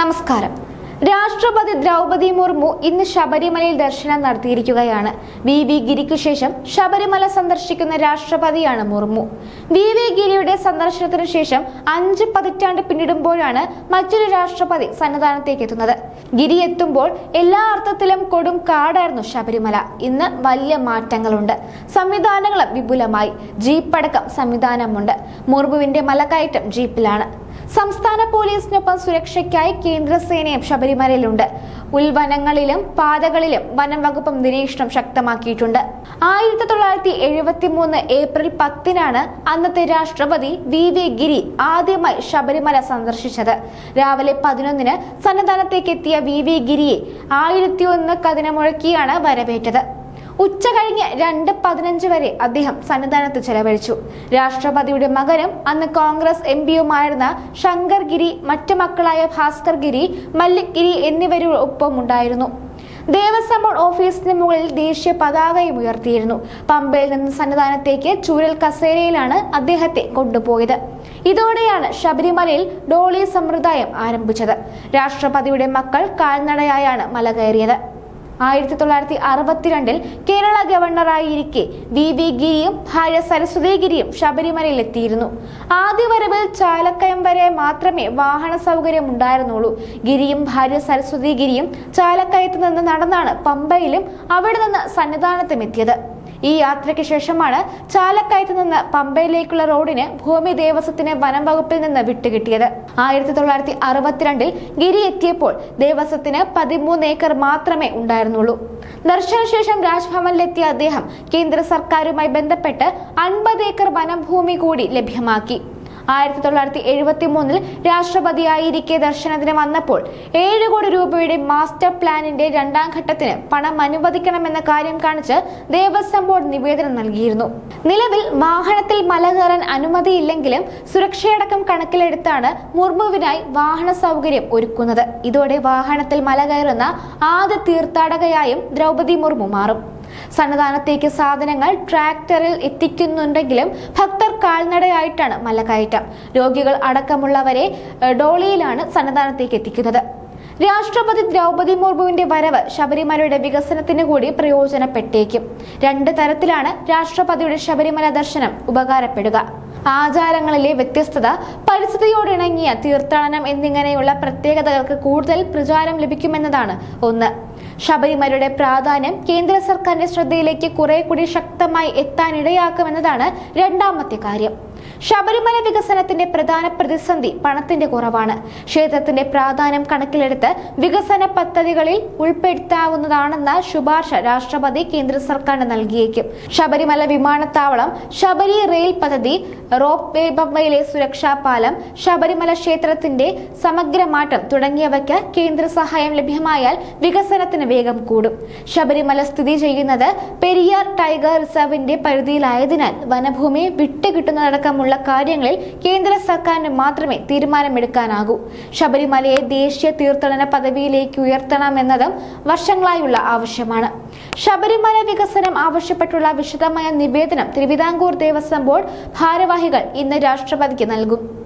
നമസ്കാരം. രാഷ്ട്രപതി ദ്രൗപതി മുർമു ഇന്ന് ശബരിമലയിൽ ദർശനം നടത്തിയിരിക്കുകയാണ്. വി വി ഗിരിക്കു ശേഷം ശബരിമല സന്ദർശിക്കുന്ന രാഷ്ട്രപതിയാണ് മുർമു. വി വി ഗിരിയുടെ സന്ദർശനത്തിനു ശേഷം അഞ്ച് പതിറ്റാണ്ട് പിന്നിടുമ്പോഴാണ് മറ്റൊരു രാഷ്ട്രപതി സന്നിധാനത്തേക്ക് എത്തുന്നത്. ഗിരി എത്തുമ്പോൾ എല്ലാ അർത്ഥത്തിലും കൊടും കാടായിരുന്നു ശബരിമല. ഇന്ന് വലിയ മാറ്റങ്ങളുണ്ട്. സംവിധാനങ്ങളും വിപുലമായി. ജീപ്പടക്കം സംവിധാനമുണ്ട്. മുർമുവിന്റെ മലക്കയറ്റം ജീപ്പിലാണ്. സംസ്ഥാന പോലീസിനൊപ്പം സുരക്ഷയ്ക്കായി കേന്ദ്രസേനയും ശബരിമലയിലുണ്ട്. ഉൾവനങ്ങളിലും പാതകളിലും വനം വകുപ്പും നിരീക്ഷണം ശക്തമാക്കിയിട്ടുണ്ട്. ആയിരത്തി തൊള്ളായിരത്തി എഴുപത്തി മൂന്ന് ഏപ്രിൽ പത്തിനാണ് അന്നത്തെ രാഷ്ട്രപതി വി വി ഗിരി ആദ്യമായി ശബരിമല സന്ദർശിച്ചത്. രാവിലെ പതിനൊന്നിന് സന്നിധാനത്തേക്ക് എത്തിയ വി വി ഗിരിയെ ആയിരത്തി ഒന്ന് കതിന മുഴക്കിയാണ് വരവേറ്റത്. ഉച്ച കഴിഞ്ഞ് രണ്ട് പതിനഞ്ച് വരെ അദ്ദേഹം സന്നിധാനത്ത് ചെലവഴിച്ചു. രാഷ്ട്രപതിയുടെ മകനും അന്ന് കോൺഗ്രസ് എം പിയുമായിരുന്ന ശങ്കർ ഗിരി മറ്റു മക്കളായ ഭാസ്കർ ഗിരി മല്ലിക് ഗിരി എന്നിവരൊപ്പം ഉണ്ടായിരുന്നു ദേവസ്വം ബോർഡ് ഓഫീസിന് മുകളിൽ ദേശീയ പതാകയും ഉയർത്തിയിരുന്നു. പമ്പയിൽ നിന്ന് സന്നിധാനത്തേക്ക് ചൂരൽ കസേരയിലാണ് അദ്ദേഹത്തെ കൊണ്ടുപോയത്. ഇതോടെയാണ് ശബരിമലയിൽ ഡോളി സമ്പ്രദായം ആരംഭിച്ചത്. രാഷ്ട്രപതിയുടെ മക്കൾ കാൽനടയായാണ് മല കയറിയത്. ആയിരത്തി തൊള്ളായിരത്തി അറുപത്തിരണ്ടിൽ കേരള ഗവർണറായിരിക്കെ വി വി ഗിരിയും ഭാര്യ സരസ്വതി ഗിരിയും ശബരിമലയിൽ എത്തിയിരുന്നു ആദ്യ വരവിൽ ചാലക്കയം വരെ മാത്രമേ വാഹന സൗകര്യം ഉണ്ടായിരുന്നുള്ളൂ ഗിരിയും ഭാര്യ സരസ്വതി ഗിരിയും ചാലക്കയത്ത് നിന്ന് നടന്നാണ് പമ്പയിലും അവിടെ നിന്ന് സന്നിധാനത്തും എത്തിയത്. ഈ യാത്രയ്ക്ക് ശേഷമാണ് ചാലക്കയത്ത് നിന്ന് പമ്പയിലേക്കുള്ള റോഡിന് ഭൂമി ദേവസ്വത്തിന് വനം വകുപ്പിൽ നിന്ന് വിട്ടുകിട്ടിയത്. ആയിരത്തി തൊള്ളായിരത്തി അറുപത്തിരണ്ടിൽ ഗിരി എത്തിയപ്പോൾ ദേവസ്വത്തിന് പതിമൂന്ന് ഏക്കർ മാത്രമേ ഉണ്ടായിരുന്നുള്ളൂ. ദർശനശേഷം രാജ്ഭവനിലെത്തിയ അദ്ദേഹം കേന്ദ്ര സർക്കാരുമായി ബന്ധപ്പെട്ട് അൻപത് ഏക്കർ വനഭൂമി കൂടി ലഭ്യമാക്കി. ആയിരത്തി തൊള്ളായിരത്തി എഴുപത്തി മൂന്നിൽ രാഷ്ട്രപതിയായിരിക്കെ ദർശനത്തിന് വന്നപ്പോൾ ഏഴ് കോടി രൂപയുടെ മാസ്റ്റർ പ്ലാനിന്റെ രണ്ടാം ഘട്ടത്തിന് പണം അനുവദിക്കണമെന്ന കാര്യം കാണിച്ച് ദേവസ്വം ബോർഡ് നിവേദനം നൽകിയിരുന്നു. നിലവിൽ വാഹനത്തിൽ മല കയറാൻ അനുമതിയില്ലെങ്കിലും സുരക്ഷയടക്കം കണക്കിലെടുത്താണ് മുർമുവിനായി വാഹന സൗകര്യം ഒരുക്കുന്നത്. ഇതോടെ വാഹനത്തിൽ മല കയറുന്ന ആദ്യ തീർത്ഥാടകയായും ദ്രൗപദി മുർമു മാറും. സന്നിധാനത്തേക്ക് സാധനങ്ങൾ ട്രാക്ടറിൽ എത്തിക്കുന്നുണ്ടെങ്കിലും ഭക്തർ കാൽനടയായിട്ടാണ് മലക്കയറ്റം. രോഗികൾ അടക്കമുള്ളവരെ ഡോളിയിലാണ് സന്നിധാനത്തേക്ക് എത്തിക്കുന്നത്. രാഷ്ട്രപതി ദ്രൗപദി മുർമുവിന്റെ വരവ് ശബരിമലയുടെ വികസനത്തിന് കൂടി പ്രയോജനപ്പെട്ടേക്കും. രണ്ട് തരത്തിലാണ് രാഷ്ട്രപതിയുടെ ശബരിമല ദർശനം ഉപകാരപ്പെടുക. ആചാരങ്ങളിലെ വ്യത്യസ്തത പരിസ്ഥിതിയോടിണങ്ങിയ തീർത്ഥാടനം എന്നിങ്ങനെയുള്ള പ്രത്യേകതകൾക്ക് കൂടുതൽ പ്രചാരം ലഭിക്കുമെന്നതാണ് ഒന്ന്. ശബരിമലയുടെ പ്രാധാന്യം കേന്ദ്ര സർക്കാരിന്റെ ശ്രദ്ധയിലേക്ക് കുറെ കൂടി ശക്തമായി എത്താനിടയാക്കുമെന്നതാണ് രണ്ടാമത്തെ കാര്യം. ശബരിമല വികസനത്തിന്റെ പ്രധാന പ്രതിസന്ധി പണത്തിന്റെ കുറവാണ്. ക്ഷേത്രത്തിന്റെ പ്രാധാന്യം കണക്കിലെടുത്ത് വികസന പദ്ധതികളിൽ ഉൾപ്പെടുത്താവുന്നതാണെന്ന ശുപാർശ രാഷ്ട്രപതി കേന്ദ്ര സർക്കാരിന് നൽകിയേക്കും. ശബരിമല വിമാനത്താവളം ശബരി റെയിൽ പദ്ധതി റോപ്പ് വേ പമ്പയിലെ സുരക്ഷാ പാലം ശബരിമല ക്ഷേത്രത്തിന്റെ സമഗ്രമാറ്റം തുടങ്ങിയവയ്ക്ക് കേന്ദ്ര സഹായം ലഭ്യമായാൽ വികസനത്തിന് വേഗം കൂടും. ശബരിമല സ്ഥിതി ചെയ്യുന്നത് പെരിയാർ ടൈഗർ റിസർവിന്റെ പരിധിയിലായതിനാൽ വനഭൂമി വിട്ടുകിട്ടുന്നതടക്കമുള്ള കാര്യങ്ങളിൽ കേന്ദ്ര സർക്കാരിന് മാത്രമേ തീരുമാനമെടുക്കാനാകൂ. ശബരിമലയെ ദേശീയ തീർത്ഥടന പദവിയിലേക്ക് ഉയർത്തണമെന്നതും വർഷങ്ങളായുള്ള ആവശ്യമാണ്. ശബരിമല വികസനം ആവശ്യപ്പെട്ടുള്ള വിശദമായ നിവേദനം തിരുവിതാംകൂർ ദേവസ്വം ബോർഡ് ഭാരവാഹികൾ ഇന്ന് രാഷ്ട്രപതിക്ക് നൽകും.